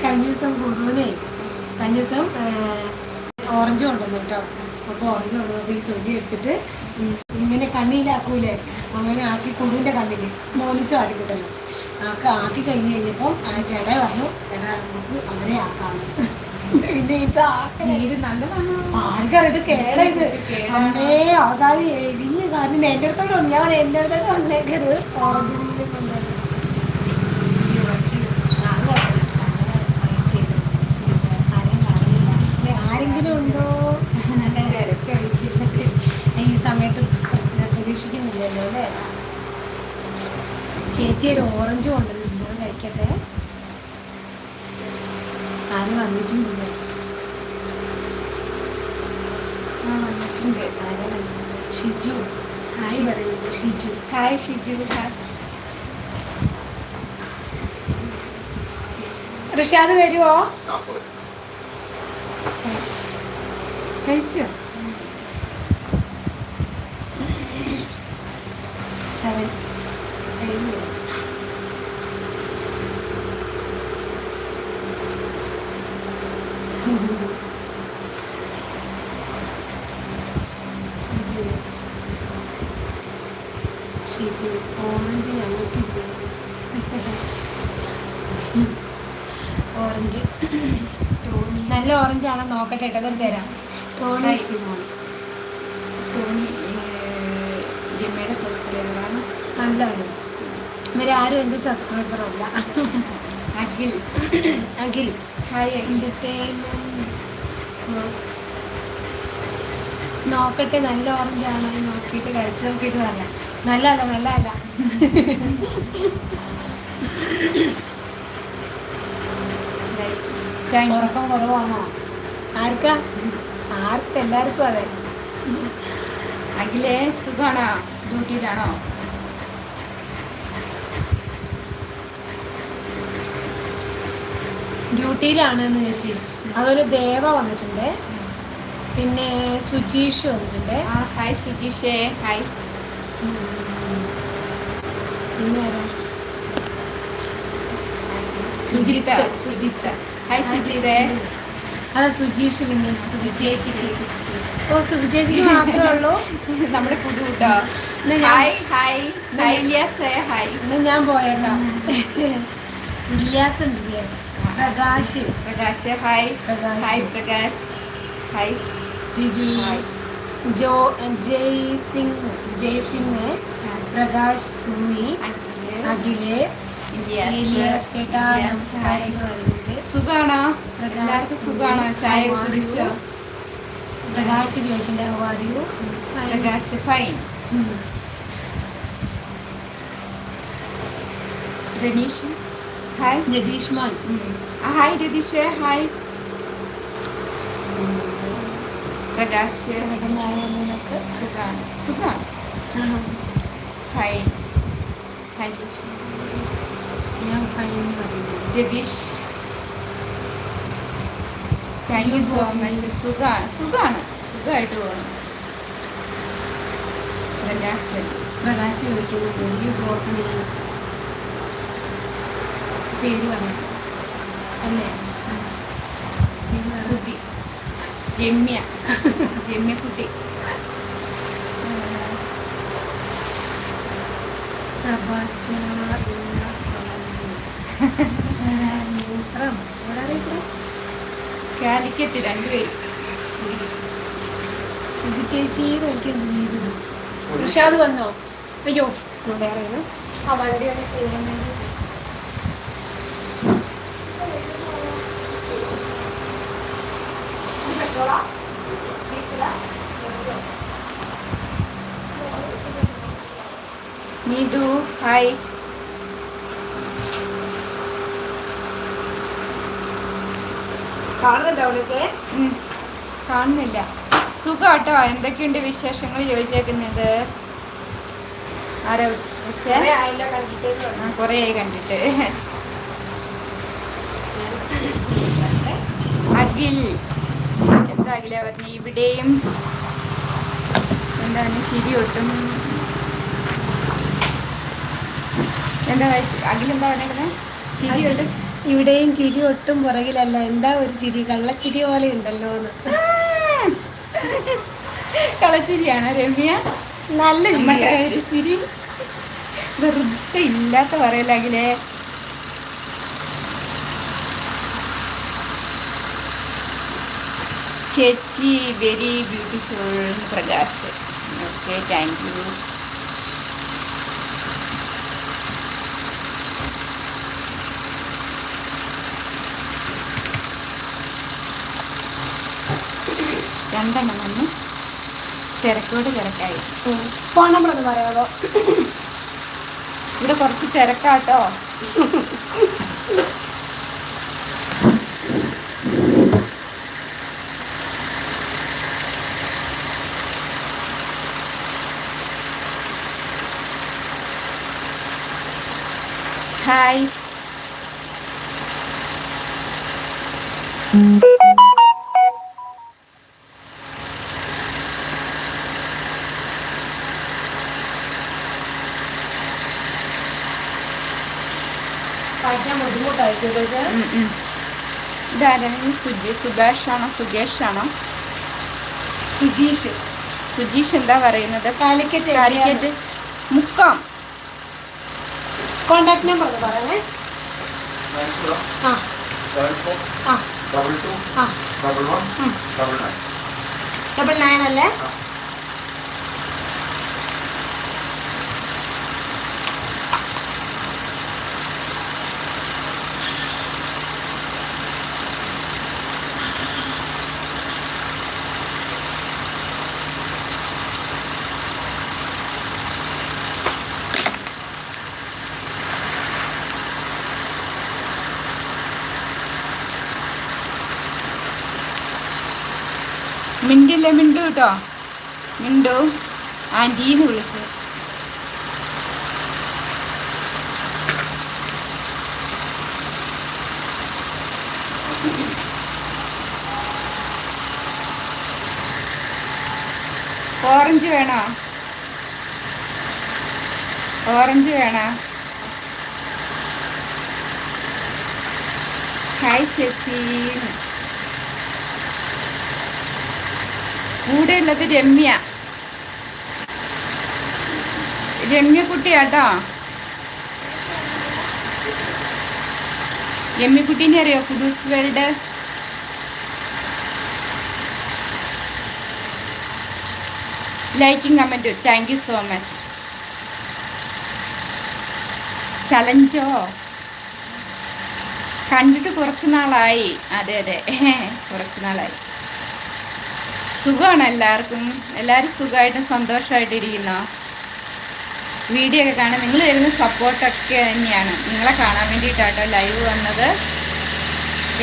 കഴിഞ്ഞ ദിവസം ഗുരുവിനെ കഴിഞ്ഞ ദിവസം ഓറഞ്ച് കൊണ്ടുവന്നു കേട്ടോ. അപ്പോൾ ഓറഞ്ച് കൊണ്ടുവന്നപ്പോൾ ഈ തൊലി എടുത്തിട്ട് ഇങ്ങനെ കണ്ണിയിലാക്കൂലേ അങ്ങനെ ആക്കി കുറുവിന്റെ കണ്ണിൽ മോനിച്ചു ആക്കി കിട്ടല്ലോ ആക്കി ആക്കി കഴിഞ്ഞ് കഴിഞ്ഞപ്പം ആ ചേട്ടാ പറഞ്ഞു ചേട്ടാ നമുക്ക് അങ്ങനെ ആക്കാമെന്ന് പിന്നെ ഇതാ നല്ലതാണ്? ആർക്കറിയാം ഇത് കേടാ ഇത്. അമ്മേ അവസാനം എരിഞ്ഞ് കാരണം എന്റെ അടുത്തോട്ട് വന്നു. ഞാൻ എന്റെ അടുത്തോട്ട് വന്നേക്കരുത്. ഓറഞ്ച് ആരെങ്കിലും ഉണ്ടോ? ഈ സമയത്ത് പ്രതീക്ഷിക്കുന്നില്ലല്ലോ അല്ലേ? ചേച്ചി ഒരു ഓറഞ്ച് കൊണ്ടുവന്നിട്ടുണ്ട് കഴിക്കട്ടെ? ആര് വന്നിട്ടുണ്ട്? സാർ ആ വന്നിട്ടുണ്ട്. ആരാ? Shiju. Hi Shiju. Hi Shiju. Hi Rishad വരുമോ കഴിച്ചോ? സെവൻ ഓറഞ്ച് ഞങ്ങൾക്കില്ല ഓറഞ്ച് നല്ല ഓറഞ്ച് ആണോ? നോക്കട്ടെ കേട്ടോ അതൊരു തരാം. ടോണി. സിമോൺ ടോണി ജിമ്മയുടെ സബ്സ്ക്രൈബറാണ് അല്ല അല്ല ഇവരാരും എന്റെ സബ്സ്ക്രൈബർ അല്ല അഖിൽ അഖിൽ ഹായ് എന്റർടൈൻമെന്റ് നോക്കട്ടെ നല്ല ഓറഞ്ച് ആണോ എന്ന് നോക്കിയിട്ട് കഴിച്ച് നോക്കിയിട്ട് പറയാം താങ്ക് യു ഉറക്കം കുറവാണോ ആർക്കാ ആർക്കും എല്ലാവർക്കും അതെ. അഖിലേ സുഖാണോ? ഡ്യൂട്ടിയിലാണോ? ഡ്യൂട്ടിയിലാണ് എന്ന് ചേച്ചി. അതുപോലെ ദേവ വന്നിട്ടുണ്ട്. പിന്നെ സുജീഷ് വന്നിട്ടുണ്ട്. ആ ഹായ് സുജീഷേ ഹായ്. പിന്നെ ആരാ? സുജിത്ത് സുജിത്ത്. ഹായ് സുജിതേ അതാ സുജീഷ് പിന്നെ സുബി ചേച്ചിക്ക് ഓ സുബി ചേച്ചിക്ക് മാത്രമേ ഉള്ളൂ നമ്മുടെ പുതു കൂട്ടോ. എന്നാ ഞാൻ- ഹായ് ഹായ് ഹായ് ഇലിയാസേ ഹായ് എന്നാ ഞാൻ പോയേക്കാം. ഇല്യാസ് ചെയ്യാൻ Prakash. Prakash hi Prakash. Hi Prakash. Hi തിരി ജോ ജയ് സിംഗ് ജയ് സിംഗ് പ്രകാശ് സുമി അഖിലേ. ചേട്ടാ നമസ്കാരം സുഖാണോ? പ്രകാശ് സുഖാണോ? ചായ കുടിച്ചോ? പ്രകാശ് ചോദിക്കണ്ട how are you Prakash fine Ranish hi Jatheesh മോൻ. ഹായ് രതീഷ്. ഹായ് പ്രകാശ്. കിടന്നായൊക്കെ സുഖാണ്. സുഖാണ്. ഫൈൻ ഹരീഷ്. ഞാൻ Ratheesh thank you so much സുഖമാണ് സുഖമാണ് സുഖമായിട്ട് പോകണം പ്രകാശ് പ്രകാശ് ചോദിക്കുന്നുണ്ട് ഈ ബ്ലോക്ക് ഞാൻ പേര് പറയാം. അല്ലേ. സുബി. രമ്യ. രമ്യക്കുട്ടി സബാറ്റ കാലിക്കറ്റ് രണ്ടുപേരും. ചേച്ചി എനിക്ക് എന്ത് ചെയ്തു? ഋഷാദ് വന്നോ? അയ്യോ വേറെ ഏതോ? ആ വണ്ടി ഒന്ന് ചെയ്യാൻ വേണ്ടി നീതു ഹായ്. കാണുന്നില്ല. സുഖാട്ടോ. എന്തൊക്കെയുണ്ട് വിശേഷങ്ങൾ ചോദിച്ചേക്കുന്നത്? ആരാ കണ്ടിട്ട് കുറേ ആയി കണ്ടിട്ട്. അഖിൽ. എന്താ അഖില പറഞ്ഞു? ഇവിടെയും എന്താണ് ചിരി ഒട്ടും എന്താ അഖിൽ എന്താ പറഞ്ഞേക്കുന്നത് ചിരി ഒട്ടും ഇവിടെയും ചിരി ഒട്ടും പുറകിലല്ല. എന്താ ഒരു ചിരി? കള്ളച്ചിരി പോലെ ഉണ്ടല്ലോ എന്ന്. കളച്ചിരിയാണ് രമ്യ? നല്ല ചിരി. വെറുതെ ഇല്ലാത്ത പറയലാകിലേ ചേച്ചി very beautiful Prakash. Okay thank you രണ്ടെണ്ണം വന്ന്. തിരക്കോട് തിരക്കായി. ഫോൺ നമ്പർ ഒന്ന് പറയാമോ ഇവിടെ കുറച്ച് തിരക്കാട്ടോ. ഹായ് ഇതാരാണ്? സുജി സുഭാഷ് ആണോ സുകേഷ് ആണോ സുജീഷ്. സുജീഷ് എന്താ പറയുന്നത്? Calicut Calicut. Mukkam. Contact number ഒന്ന് പറയണേ. ആ. Double nine. അല്ലേ? മിണ്ടില്ല മിണ്ടു കേട്ടോ മിണ്ടു. ആന്റീന്ന് വിളിച്ചത്. ഓറഞ്ച് വേണോ? ഓറഞ്ച് വേണോ? ഹായ് ചേച്ചി കൂടെ ഉള്ളത് രമ്യ. രമ്യ കുട്ടിയാട്ടോ. രമ്യക്കുട്ടീനെ അറിയോ? Kudos world. Liking comment thank you so much ചലഞ്ചോ കണ്ടിട്ട് കുറച്ച് നാളായി. അതെ അതെ. കുറച്ച് നാളായി. സുഖമാണ് എല്ലാവർക്കും. എല്ലാവരും സുഖമായിട്ടും സന്തോഷമായിട്ടും ഇരിക്കുന്നോ വീഡിയോ ഒക്കെ കാണാൻ നിങ്ങൾ തരുന്ന സപ്പോർട്ടൊക്കെ തന്നെയാണ്. നിങ്ങളെ കാണാൻ വേണ്ടിയിട്ടാട്ടോ ലൈവ് വന്നത്.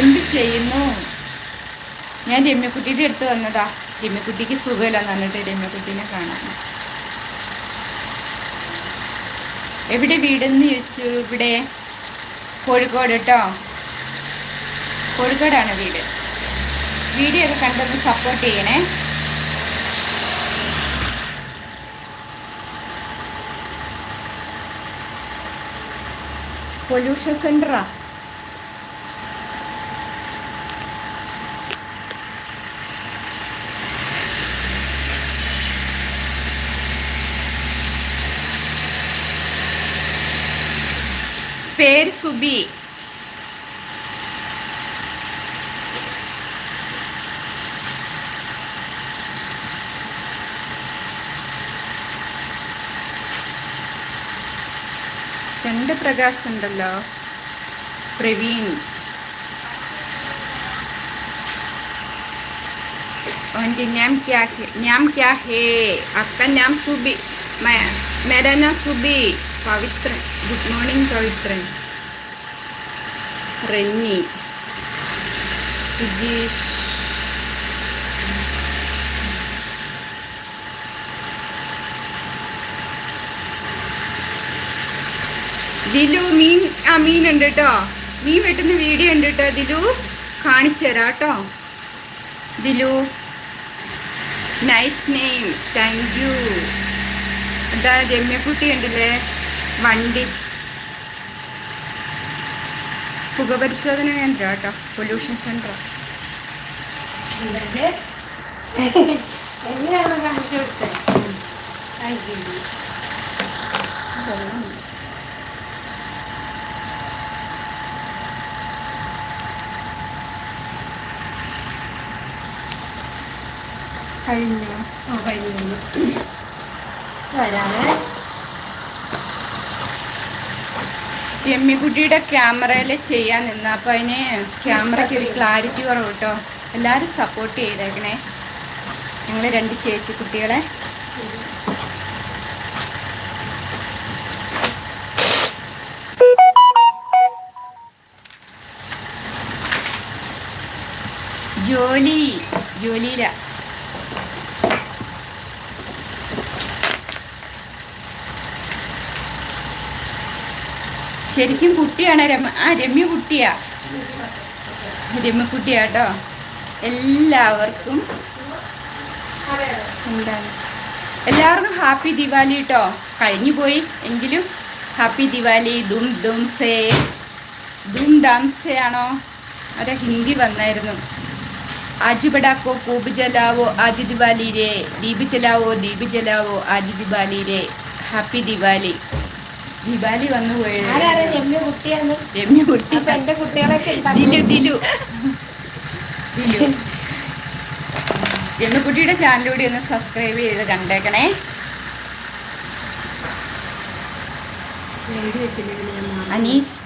എന്ത് ചെയ്യുന്നു? ഞാൻ രമ്യക്കുട്ടിയുടെ അടുത്ത് വന്നതാ. രമ്യക്കുട്ടിക്ക് സുഖമില്ലെന്ന് പറഞ്ഞിട്ട് രമ്യക്കുട്ടീനെ കാണാൻ. എവിടെ വീടെന്ന് ചോദിച്ചു? ഇവിടെ കോഴിക്കോട് കേട്ടോ കോഴിക്കോടാണ് വീട്. വീഡിയോ ഒക്കെ കണ്ടൊന്ന് സപ്പോർട്ട് ചെയ്യണേ. പൊല്യൂഷൻ സെന്ററാ പേര് സുബി. രണ്ട് പ്രകാശുണ്ടല്ലോ പ്രവീൺ. ഞാൻ സുബി പവിത്രൻ ഗുഡ് മോർണിംഗ് പവിത്രൻ. റെന്നി. സുജീഷ്. ദിലു മീൻ ആ മീൻ ഉണ്ട് കേട്ടോ മീൻ വെട്ടുന്ന വീഡിയോ ഉണ്ട് കേട്ടോ ദിലു. കാണിച്ചു തരാം കേട്ടോ Dilu. Nice name thank you എന്താ രമ്യക്കുട്ടി ഉണ്ടല്ലേ? വണ്ടി. പുകപരിശോധന കേന്ദ്രം കേട്ടോ പൊല്യൂഷൻ സെന്റർ എന്നെയാണ് കാണിച്ചു കൊടുത്തത് കഴിഞ്ഞോ? ആ കഴിഞ്ഞു കഴിഞ്ഞു. വരാമേ എമ്മിക്കുട്ടിയുടെ ക്യാമറയിൽ ചെയ്യാൻ നിന്ന് അപ്പോൾ അതിന് ക്യാമറയ്ക്ക് ഒരു ക്ലാരിറ്റി കുറവ് കേട്ടോ. എല്ലാവരും സപ്പോർട്ട് ചെയ്തേക്കണേ. ഞങ്ങൾ രണ്ട് ചേച്ചി കുട്ടികളെ. ജോലി ജോലിയില. ശരിക്കും കുട്ടിയാണ്. രമ ആ രമ്യ കുട്ടിയാ. രമ്യ കുട്ടിയാട്ടോ എല്ലാവർക്കും എന്താണ്? എല്ലാവർക്കും ഹാപ്പി ദിവാലി കേട്ടോ കഴിഞ്ഞു പോയി എങ്കിലും ഹാപ്പി ദിവാലി. ദും ദും സേ ദും ദാം സേ ആണോ? അവരെ ഹിന്ദി വന്നായിരുന്നു. ആജ് ബടാക്കോ കൂബ് ജലാവോ ആജ് ദിവാലി രേ ദീപ് ജലാവോ ദീപ് ജലാവോ ആജ് ദിവാലി രേ ഹാപ്പി ദിവാലി. ദിവാലി വന്നു പോയത്. ദിലു രമ്യക്കുട്ടിയുടെ ചാനലിലൂടെ ഒന്ന് സബ്സ്ക്രൈബ് ചെയ്ത് കണ്ടേക്കണേ. അനീസ്.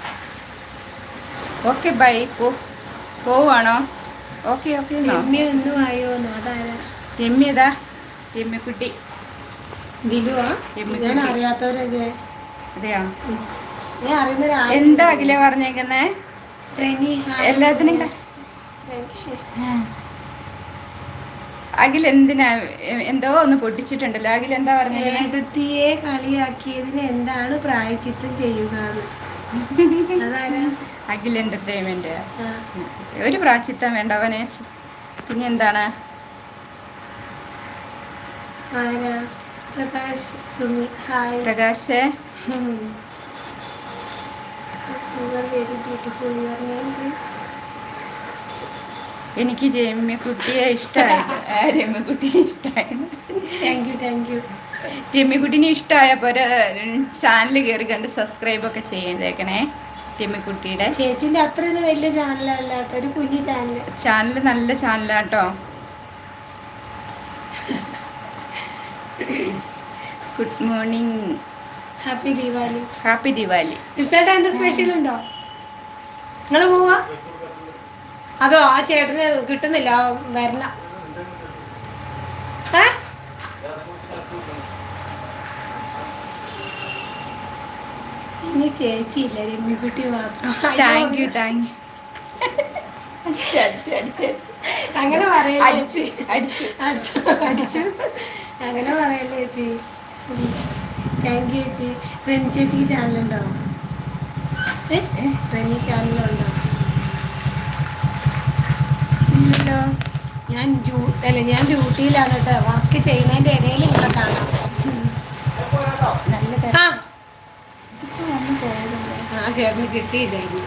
ഓക്കെ ബൈ പോവാണോ ഓക്കെ ഓക്കെ രമ്യതാ രമ്യക്കുട്ടി ദിലുവാ? ഞാൻ അറിയാത്തവരെ അതെയോ? എന്താ അഖില പറഞ്ഞേക്കുന്നേ? എല്ലാത്തിനും അഖില അഖിൽ എന്തിനാ? എന്തോ ഒന്ന് പൊട്ടിച്ചിട്ടുണ്ടല്ലോ. അഖിൽ എന്താ പറഞ്ഞത്? ഏട്ടത്തിയെ കളിയാക്കിയതിന് എന്താണ് പ്രായച്ചിത്തം ചെയ്യുക അഖില അഖിൽ എന്റർടൈൻമെന്റ്. ഒരു പ്രായച്ചിത്തം വേണ്ട അവനെ. പിന്നെ എന്താണ്? ആരാ? Prakash Sumi hi. Prakash. Very beautiful your name please എനിക്ക് രമ്യക്കുട്ടിയെ ഇഷ്ടമായി ആ, രമ്യക്കുട്ടിനെ ഇഷ്ടമായി താങ്ക് യു താങ്ക് യു രമ്യക്കുട്ടിനെ ഇഷ്ടമായപ്പോൾ ഒരു ചാനൽ കയറി കണ്ട് സബ്സ്ക്രൈബ് ഒക്കെ ചെയ്തേക്കണേ രമ്യക്കുട്ടിയുടെ ചേച്ചിന്റെ അത്ര വലിയ ചാനലല്ല ഒരു കുഞ്ഞു ചാനൽ ചാനൽ നല്ല ചാനലാട്ടോ good morning happy Deepavali happy Deepavali result എന്താ സ്പെഷ്യൽ ഉണ്ടോ? നിങ്ങൾ പോവാ? അതോ ആ ചേട്ടന് കിട്ടുന്നില്ല വരണ. ഏ? ഇനി ചേച്ചി ഇല്ല രമ്യക്കുട്ടി മാത്രം. താങ്ക് യു താങ്ക് യു അങ്ങനെ പറയല്ലേ അടിച്ചു. അടിച്ചു അടിച്ചു. അങ്ങനെ പറയല്ലേ ചേച്ചി? താങ്ക് യു ചേച്ചി. റെനി ചേച്ചിക്ക് ചാനലുണ്ടോ റെനി ചാനലുണ്ടോ ഇല്ലല്ലോ. ഞാൻ ഡ്യൂ അല്ല ഞാൻ ഡ്യൂട്ടിയിലാണ് കേട്ടോ. വർക്ക് ചെയ്യുന്നതിന്റെ ഇടയിൽ നിങ്ങളെ കാണാം. നല്ല ആ. ആ കിട്ടിയില്ലായിരുന്നു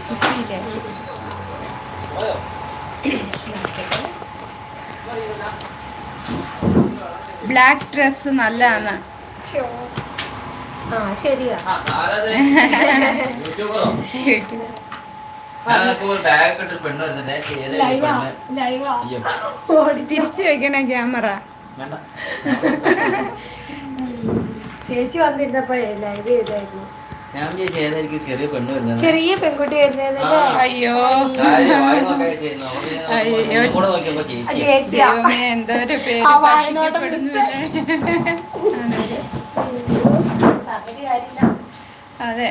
ബ്ലാക്ക് ഡ്രസ് നല്ലതാണ്. ആ ശരിയാ. യൂട്യൂബറോ? ബാഗ് ഇട്ട് പെണ്ണ് വരുന്നത് ലൈവാ ലൈവാ. അയ്യോ. തിരിച്ചു വെക്കണേ ക്യാമറ. ചേച്ചി വന്നിരുന്നപ്പോഴേ ലൈവ് ചെയ്തായിരുന്നു. ചെറിയ പെണ്ണ് വരുന്നത് ചെറിയ പെൺകുട്ടി അയ്യോ. ചേച്ചി. എന്തോ ചെയ്യുന്നു. അതെ.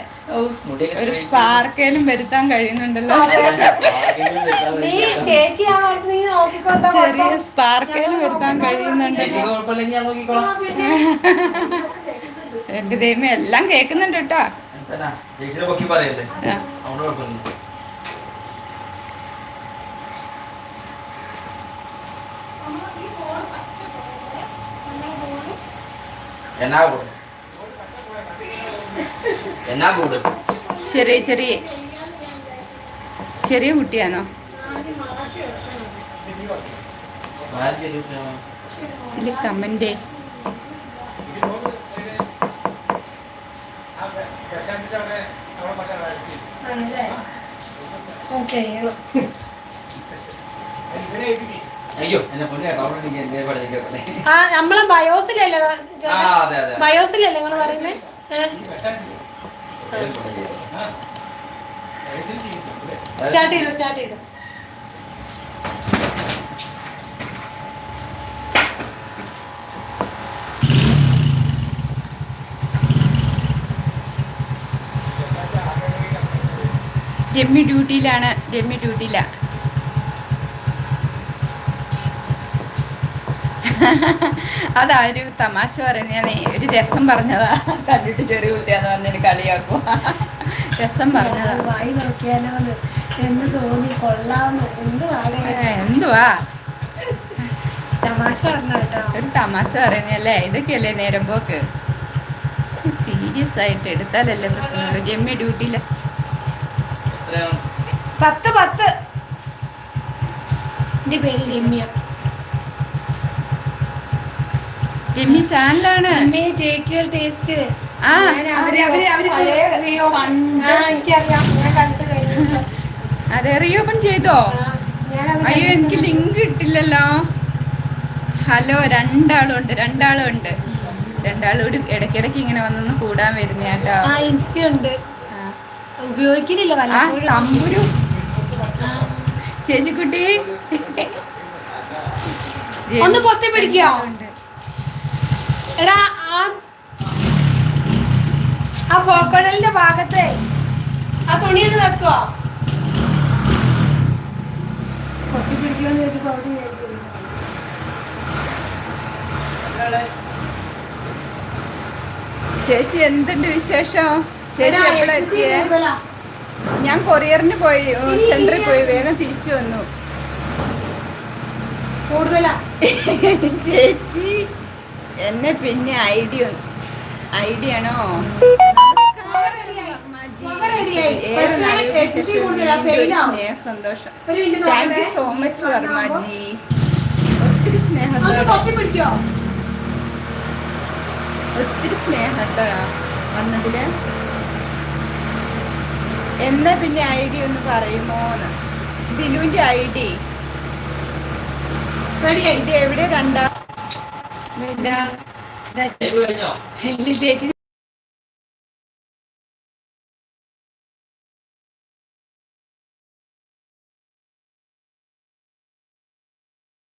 ഒരു സ്പാർക്കേലും വരുത്താൻ കഴിയുന്നുണ്ടല്ലോ. ചെറിയ സ്പാർക്കേലും വരുത്താൻ കഴിയുന്നുണ്ടല്ലോ എന്റെ ദൈവം എല്ലാം കേക്കുന്നുണ്ട് കേട്ടോ. എന്നാ, ചേച്ചിനെ പൊക്കി പറയല്ലേ ആ. അതുകൊണ്ട് കുഴപ്പമില്ല എന്നാ കൂട്? ചെറിയ ചെറിയ ചെറിയ കുട്ടിയാണോ? ഇതിൽ പഠിക്കല്ലേ ആ നമ്മളെ ബയോസിലല്ലേ ബയോസിലല്ലേ നിങ്ങൾ പറയുന്നത് സ്റ്റാർട്ട് ചെയ്തു സ്റ്റാർട്ട് ചെയ്തു. രമ്യ ഡ്യൂട്ടിയിലാണ് രമ്യ ഡ്യൂട്ടിയിലാ അതാ ഒരു തമാശ പറയുന്ന ഒരു രസം പറഞ്ഞതാ. കണ്ടിട്ട് ചെറിയ കുട്ടിയാന്ന് പറഞ്ഞൊരു കളിയാക്കും. രസം പറഞ്ഞതാ. വായി നോക്കിയാലോന്ന് എന്ന്. തോന്നി? കൊള്ളാന്ന് എന്തുവാ എന്തുവാ? തമാശ പറഞ്ഞ കേട്ടോ ഒരു തമാശ പറയുന്നല്ലേ ഇതൊക്കെയല്ലേ നേരം പോക്ക്? സീരിയസ് ആയിട്ട് എടുത്താലല്ലേ പ്രശ്നമുള്ളൂ. ജമ്മി ഡ്യൂട്ടിയില. പത്ത് പത്ത്. എന്റെ പേര് രമ്യ. രമ്യ ചാനലാണ്. ടേസ്റ്റ് ആ, അവർ അവർ അവർ അതെ റീഓപ്പൺ ചെയ്തോ? അയ്യോ എനിക്ക് ലിങ്ക് കിട്ടില്ലല്ലോ. ഹലോ രണ്ടാളും ഉണ്ട് രണ്ടാളും ഉണ്ട് രണ്ടാളും കൂടി ഇടയ്ക്കിടയ്ക്ക് ഇങ്ങനെ വന്നൊന്ന് കൂടാൻ വരുന്ന കേട്ടോ ആ ഇൻസ്റ്റ ഉണ്ട്. ആ. ഉപയോഗിക്കുന്നില്ല ആ തമ്പുരു. ചേച്ചിക്കുട്ടി. ഒന്ന് പൊത്തി പിടിക്കോ? എടാ ആ ആ പോക്കടലിന്റെ ഭാഗത്തെ ആ തുണി ഒന്ന് വെക്കോ ചേച്ചി എന്തുണ്ട് വിശേഷം? ചേച്ചി എപ്പോഴാ എത്തിയേ? ഞാൻ കൊറിയറിന് പോയി സെന്ററിൽ പോയി വേഗം തിരിച്ചു വന്നു. കൂടുതലാ? ചേച്ചി. എന്നെ പിന്നെ ഐഡിയ ഐഡിയ ആണോ. സന്തോഷം ഒരു thank you so much Varmaji ഒത്തിരി സ്നേഹത്തോടെ ഒത്തിരി സ്നേഹത്തോടാ വന്നതിൽ. എന്നാ പിന്നെ ഐ ഡി ഒന്ന് പറയുമോന്ന്. ദിലുവിന്റെ ഐ ഡി. ഇത് എവിടെ കണ്ട? ചേച്ചി